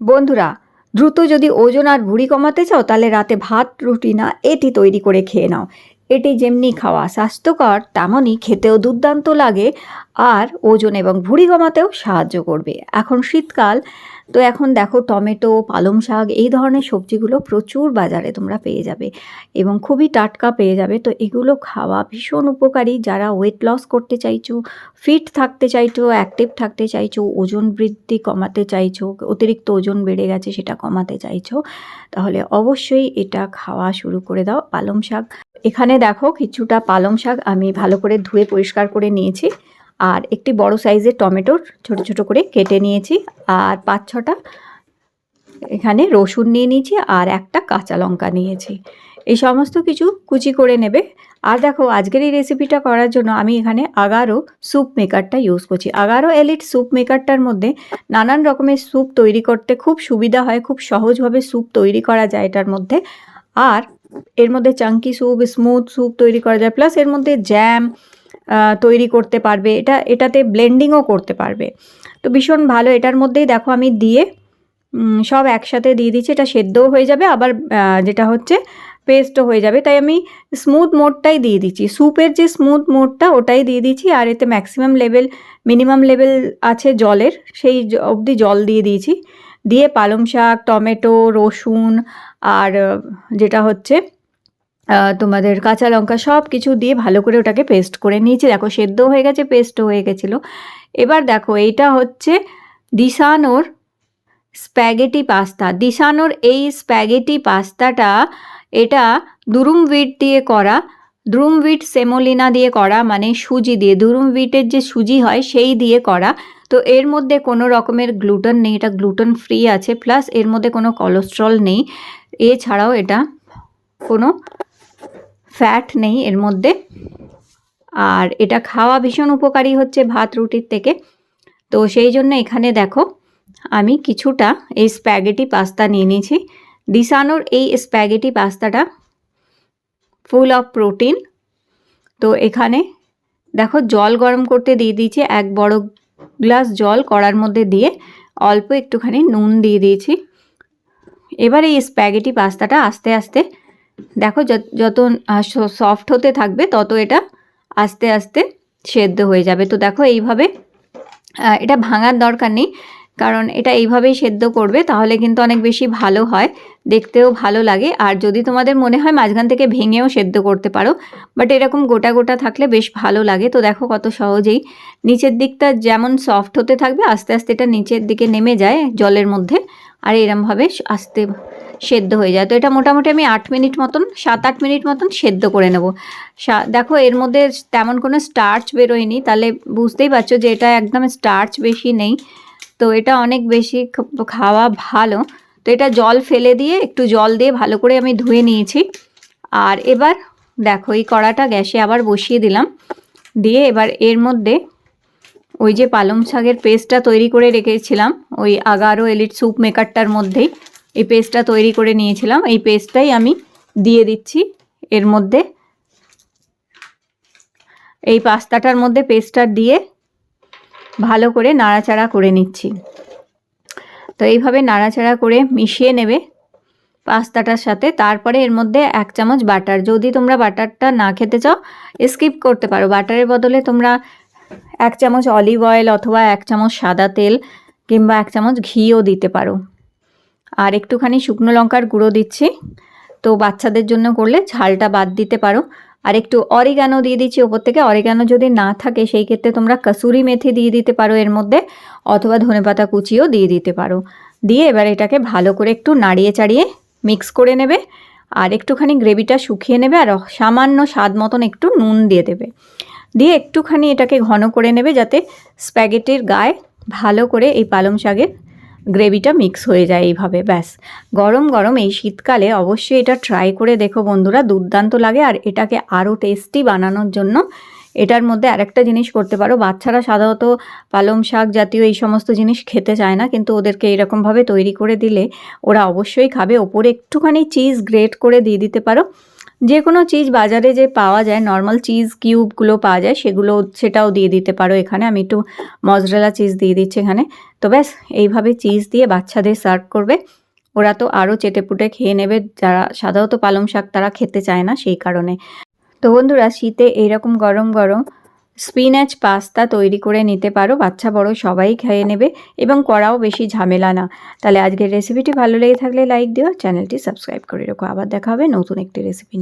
বন্ধুরা, দ্রুত যদি ওজন আর ভুড়ি কমাতে চাও, তাহলে রাতে ভাত, রুটি না, এটি তৈরি করে খেয়ে নাও। এটি যেমনি খাওয়া স্বাস্থ্যকর তেমনই খেতেও দুর্দান্ত লাগে, আর ওজন এবং ভুড়ি কমাতেও সাহায্য করবে। এখন শীতকাল তো এখন দেখো টমেটো, পালং শাক এই ধরনের সবজিগুলো প্রচুর বাজারে তোমরা পেয়ে যাবে এবং খুবই টাটকা পেয়ে যাবে। তো এগুলো খাওয়া ভীষণ উপকারী। যারা ওয়েট লস করতে চাইছো ফিট থাকতে চাইছো অ্যাক্টিভ থাকতে চাইছো, ওজন বৃদ্ধি কমাতে চাইছো, অতিরিক্ত ওজন বেড়ে গেছে সেটা কমাতে চাইছো, তাহলে অবশ্যই এটা খাওয়া শুরু করে দাও পালং শাক। এখানে দেখো কিছুটা পালং শাক আমি ভালো করে ধুয়ে পরিষ্কার করে নিয়েছি। আর একটি বড় সাইজের টমেটোর ছোট ছোট করে কেটে নিয়েছি আর পাঁচ ছটা এখানে রসুন নিয়ে নিয়েছি আর একটা কাঁচা লঙ্কা নিয়েছি। এই সমস্ত কিছু কুচি করে নেবে। আর দেখো, আজকের এই রেসিপিটা করার জন্য আমি এখানে আগারো স্যুপ মেকারটা ইউজ করছি। আগারো এলিট স্যুপ মেকারটার মধ্যে নানান রকমের স্যুপ তৈরি করতে খুব সুবিধা হয়, খুব সহজভাবে স্যুপ তৈরি করা যায় এটার মধ্যে। আর এর মধ্যে চাঙ্কি স্যুপ স্মুথ স্যুপ তৈরি করা যায়। প্লাস এর মধ্যে জ্যাম তৈরি করতে পারবে। এটা, এটাতে ব্লেন্ডিংও করতে পারবে। তো ভীষণ ভালো। এটার মধ্যেই দেখো আমি দিয়ে সব একসাথে দিয়ে দিচ্ছি। এটা সেদ্ধও হয়ে যাবে, আবার যেটা হচ্ছে পেস্টও হয়ে যাবে। তাই আমি স্মুথ মোডটাই দিয়ে দিচ্ছি। স্যুপের যে স্মুথ মোডটা, ওটাই দিয়ে দিচ্ছি। আর এতে ম্যাক্সিমাম লেভেল মিনিমাম লেভেল আছে জলের। সেই অবধি জল দিয়ে দিয়েছি। দিয়ে পালং শাক, টমেটো, রসুন, আর, যেটা হচ্ছে তোমাদের কাঁচা লঙ্কা সব কিছু দিয়ে ভালো করে ওটাকে পেস্ট করে নিয়েছি। দেখো, সেদ্ধ হয়ে গেছে পেস্টও হয়ে গেছিল। এবার দেখো, এইটা হচ্ছে দিশানোর স্প্যাগেটি পাস্তা দিশানোর এই স্প্যাগেটি পাস্তাটা এটা দুরুম দিয়ে করা দুরুম সেমোলিনা দিয়ে করা মানে সুজি দিয়ে দুরুম উইটের যে সুজি হয় সেই দিয়ে করা। তো এর মধ্যে কোনো রকমের গ্লুটেন নেই, এটা গ্লুটেন ফ্রি আছে প্লাস এর মধ্যে কোনো কোলেস্ট্রল নেই। এছাড়াও এটা কোনো ফ্যাট নেই এর মধ্যে। আর এটা খাওয়া ভীষণ উপকারী হচ্ছে ভাত রুটির থেকে। তো সেই জন্য এখানে দেখো, আমি কিছুটা এই স্প্যাগেটি পাস্তা নিয়ে নিয়েছি। দিশানোর এই স্প্যাগেটি পাস্তাটা ফুল অফ প্রোটিন তো এখানে দেখো, জল গরম করতে দিয়ে দিয়েছি এক বড় গ্লাস জল কড়ার মধ্যে দিয়ে অল্প একটুখানি নুন দিয়ে দিয়েছি। এবার এই স্প্যাগেটি পাস্তাটা আস্তে আস্তে দেখো যত- সফট হতে থাকবে, তত এটা আস্তে আস্তে সেদ্ধ হয়ে যাবে। তো দেখো এইভাবে এটা ভাঙার দরকার নেই, কারণ এটা এইভাবেই সেদ্ধ করবে, তাহলে কিন্তু অনেক বেশি ভালো হয়, দেখতেও ভালো লাগে। আর যদি তোমাদের মনে হয় মাঝখান থেকে ভেঙেও সেদ্ধ করতে পারো বাট এরকম গোটা গোটা থাকলে বেশ ভালো লাগে। তো দেখো কত সহজেই, নিচের দিকটা যেমন সফট হতে থাকবে, আস্তে আস্তে এটা নিচের দিকে নেমে যায় জলের মধ্যে, আর এরমভাবে আস্তে সেদ্ধ হয়ে যায়। তো এটা মোটামুটি আমি আট মিনিট মতন, সাত আট মিনিট মতন সেদ্ধ করে নেব। দেখো এর মধ্যে তেমন কোনো স্টার্চ বেরোয়নি, তাহলে বুঝতেই পারছ যে এটা একদম স্টার্চ বেশি নেই। তো এটা অনেক বেশি খাওয়া ভালো। তো এটা জল ফেলে দিয়ে একটু জল দিয়ে ভালো করে আমি ধুয়ে নিয়েছি। আর এবার দেখো এই কড়াটা গ্যাসে আবার বসিয়ে দিলাম। দিয়ে এবার এর মধ্যে ওই যে পালং শাকের পেস্টটা তৈরি করে রেখেছিলাম, ওই আগারো এলিট স্যুপ মেকারটার মধ্যেই। এই পেস্টটা তৈরি করে নিয়েছিলাম। এই পেস্টটাই আমি দিয়ে দিচ্ছি এর মধ্যে। এই পাস্তাটার মধ্যে পেস্টটা দিয়ে ভালো করে নাড়াচাড়া করে নিচ্ছি। তো এইভাবে নাড়াচাড়া করে মিশিয়ে নেবে পাস্তাটার সাথে। তারপরে এর মধ্যে এক চামচ বাটার। যদি তোমরা বাটারটা না খেতে চাও, স্কিপ করতে পারো। বাটারের বদলে তোমরা এক চামচ অলিভ অয়েল অথবা এক চামচ সাদা তেল কিংবা এক চামচ ঘিও দিতে পারো। আর একটুখানি শুকনো লঙ্কার গুঁড়ো দিচ্ছি। তো বাচ্চাদের জন্য করলে ঝালটা বাদ দিতে পারো। আর একটু অরিগানো দিয়ে দিচ্ছি ওপর থেকে। অরিগানো যদি না থাকে, সেই ক্ষেত্রে তোমরা কসুরি মেথি দিয়ে দিতে পারো এর মধ্যে, অথবা ধনেপাতা কুচিও দিয়ে দিতে পারো। দিয়ে এবার এটাকে ভালো করে একটু নাড়িয়ে চাড়িয়ে মিক্স করে নেবে। আর একটুখানি গ্রেভিটা শুকিয়ে নেবে আর সামান্য স্বাদ মতন একটু নুন দিয়ে দেবে। দিয়ে একটুখানি এটাকে ঘন করে নেবে যাতে স্প্যাগেটির গায়ে ভালো করে এই পালং শাকের গ্রেভিটা মিক্স হয়ে যায় এইভাবে, ব্যাস। গরম গরম এই শীতকালে অবশ্যই এটা ট্রাই করে দেখো বন্ধুরা, দুর্দান্ত লাগে। আর এটাকে আরও টেস্টি বানানোর জন্য এটার মধ্যে আরেকটা জিনিস করতে পারো। বাচ্চারা সাধারণত পালং শাক জাতীয় এই সমস্ত জিনিস খেতে চায় না, কিন্তু ওদেরকে এরকমভাবে তৈরি করে দিলে ওরা অবশ্যই খাবে। ওপরে একটুখানি চিজ গ্রেট করে দিয়ে দিতে পারো। যে কোনো চিজ বাজারে যে পাওয়া যায় নর্মাল চিজ কিউবগুলো পাওয়া যায়, সেগুলো সেটাও দিয়ে দিতে পারো এখানে। আমি একটু মজরেলা চিজ দিয়ে দিচ্ছি এখানে। তো ব্যাস, এইভাবে চিজ দিয়ে বাচ্চাদের সার্ভ করবে। ওরা তো আরও চেটেপুটে খেয়ে নেবে, যারা সাধারণত পালং শাক তারা খেতে চায় না সেই কারণে। তো বন্ধুরা, শীতে এইরকম গরম গরম স্পিনাচ পাস্তা তৈরি করে নিতে পারো, বাচ্চা বড় সবাই খেয়ে নেবে এবং করাও বেশি ঝামেলা না। তাহলে আজকের রেসিপিটি ভালো লেগে থাকলে লাইক দিও চ্যানেলটি সাবস্ক্রাইব করে রাখো। আবার দেখা হবে নতুন একটি রেসিপি